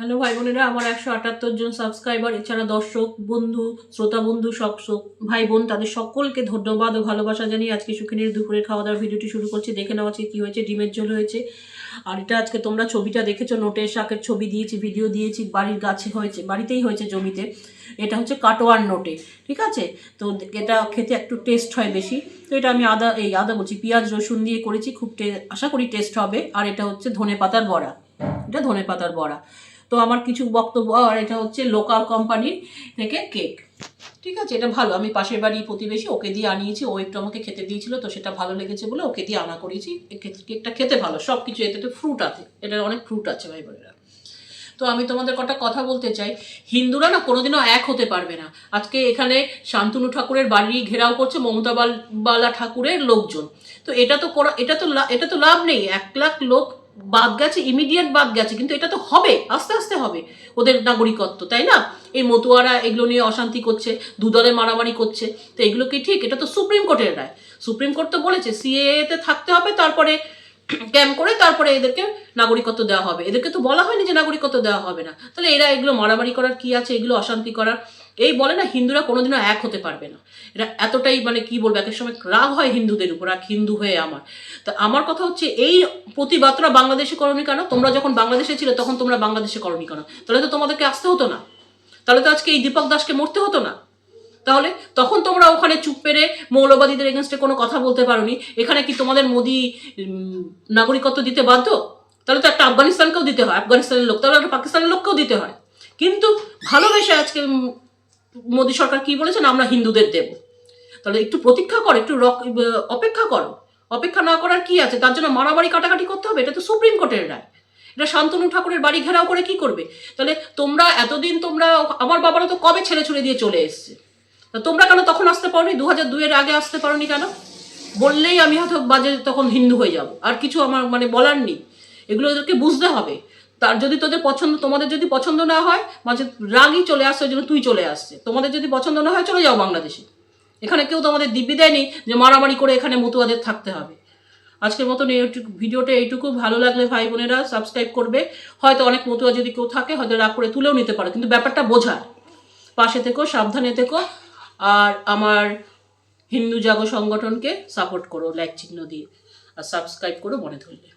Hello ভাই বোনেরা, আমার একশো আটাত্তর জন সাবস্ক্রাইবার এছাড়া দর্শক, বন্ধু, শ্রোতা, বন্ধু, সব ভাই বোন, তাদের সকলকে ধন্যবাদ ও ভালোবাসা জানিয়ে আজকে সুখিনীর দুপুরে খাওয়া দাওয়ার ভিডিওটি শুরু করছি। দেখে নেওয়া আজকে কী হয়েছে, ডিমের ঝোল হয়েছে। আর এটা আজকে তোমরা ছবিটা দেখেছ নোটের শাকের ছবি দিয়েছি, ভিডিও দিয়েছি, বাড়ির গাছে হয়েছে, বাড়িতেই হয়েছে জমিতে। এটা হচ্ছে কাটোয়ার নোটে, ঠিক আছে? তো এটা খেতে একটু টেস্ট হয় বেশি। তো এটা আমি আদা, এই আদা বলছি, পেঁয়াজ, রসুন দিয়ে করেছি, খুব আশা করি টেস্ট হবে। আর এটা হচ্ছে ধনে পাতার বড়া, এটা ধনে পাতার বড়া। তো আমার কিছু বক্তব্য, আর এটা হচ্ছে লোকাল কোম্পানির থেকে কেক ঠিক আছে, এটা ভালো। আমি পাশের বাড়ি প্রতিবেশী, ওকে দিয়ে আনিয়েছি। ও একটু আমাকে খেতে দিয়েছিল, তো সেটা ভালো লেগেছে বলে ওকে দিয়ে আনা করেছি। কেকটা খেতে ভালো। সব কিছু এতে তো ফ্রুট আছে। এটার অনেক ফ্রুট আছে, ভাই বোনেরা। তো আমি তোমাদের কটা কথা বলতে চাই। হিন্দুরা না কোনোদিনও এক হতে পারবে না। আজকে এখানে শান্তনু ঠাকুরের বাড়ি ঘেরাও করছে মমতা বাল- ঠাকুরের লোকজন। তো এটা তো করা, এটা তো এটা তো লাভ নেই। এক লাখ লোক বাদ গেছে ইমিডিয়েট বাদ গেছে, কিন্তু এটা তো হবে, আস্তে আস্তে হবে। ওদের নাগরিকত্ব, তাই না? এই মতুয়ারা এগুলো নিয়ে অশান্তি করছে, দুদলে মারামারি করছে, তো এগুলো কি ঠিক? এটা তো সুপ্রিম কোর্টের রায়। সুপ্রিম কোর্ট তো বলেছে সিএতে থাকতে হবে, তারপরে ক্যাম্প করে তারপরে এদেরকে নাগরিকত্ব দেওয়া হবে। এদেরকে তো বলা হয়নি যে নাগরিকত্ব দেওয়া হবে না। তাহলে এরা এগুলো মারামারি করার কি আছে? এগুলো অশান্তি করার এই বলে না, হিন্দুরা কোনোদিনও এক হতে পারবে না। এটা এতটাই মানে কি বলব একের সময় রাগ হয় হিন্দুদের উপর এক হিন্দু হয়ে আমার। তা আমার কথা হচ্ছে, এই প্রতিবাদটা বাংলাদেশে করনি কেন? তোমরা যখন বাংলাদেশে ছিলে, তখন তোমরা বাংলাদেশে করনি কেন? তাহলে তো তোমাদেরকে আসতে হতো না। তাহলে তো আজকে এই দীপক দাসকে মরতে হতো না। তাহলে তখন তোমরা ওখানে চুপ পেরে মৌলবাদীদের এগেনস্টে কোনো কথা বলতে পারোনি। এখানে কি তোমাদের মোদি নাগরিকত্ব দিতে বাধ্য? তাহলে তো একটা আফগানিস্তানকেও দিতে হয়, আফগানিস্তানের লোক। তাহলে একটা পাকিস্তানের লোককেও দিতে হয়। কিন্তু ভালোবেসে আজকে মোদী সরকার কি বলেছেন? আমরা হিন্দুদের দেব। তাহলে একটু প্রতীক্ষা করো, একটু অপেক্ষা করো। অপেক্ষা না করার কি আছে? তার জন্য মারামারি কাটাকাটি করতে হবে, এটা তো সুপ্রিম কোর্টের রায়। এটা শান্তনু ঠাকুরের বাড়ি ঘেরাও করে কি করবে? তাহলে তোমরা এতদিন তোমরা, আমার বাবারা তো কবে ছেড়ে ছুড়ে দিয়ে চলে এসছে? তোমরা কেন তখন আসতে পারোনি? দু হাজার দুইয়ের আগে আসতে পারোনি কেন? বললেই আমি হয়তো বাজে তখন হিন্দু হয়ে যাব। আর কিছু আমার মানে বলার নেই। এগুলো ওদেরকে বুঝতে হবে। তার যদি তোদের পছন্দ, তোমাদের যদি পছন্দ না হয় মাঝে রাগই চলে আসছে ওই জন্য তুই চলে আসছে। তোমাদের যদি পছন্দ না হয়, চলে যাও বাংলাদেশে। এখানে কেউ তোমাদের দিব্যি দেয়নি যে মারামারি করে এখানে মতুয়াদের থাকতে হবে। আজকের মতন এইটুকু ভিডিওটা এইটুকু। ভালো লাগলে ভাই বোনেরা সাবস্ক্রাইব করবে। হয়তো অনেক মতুয়া যদি কেউ থাকে, হয়তো রাগ করে তুলেও নিতে পারে, কিন্তু ব্যাপারটা বোঝার। পাশে থেকো, সাবধানে থেকো, আর আমার হিন্দু জাগো সংগঠনকে সাপোর্ট করো লাইক চিহ্ন দিয়ে। আর সাবস্ক্রাইব করো, মনে ধরলে।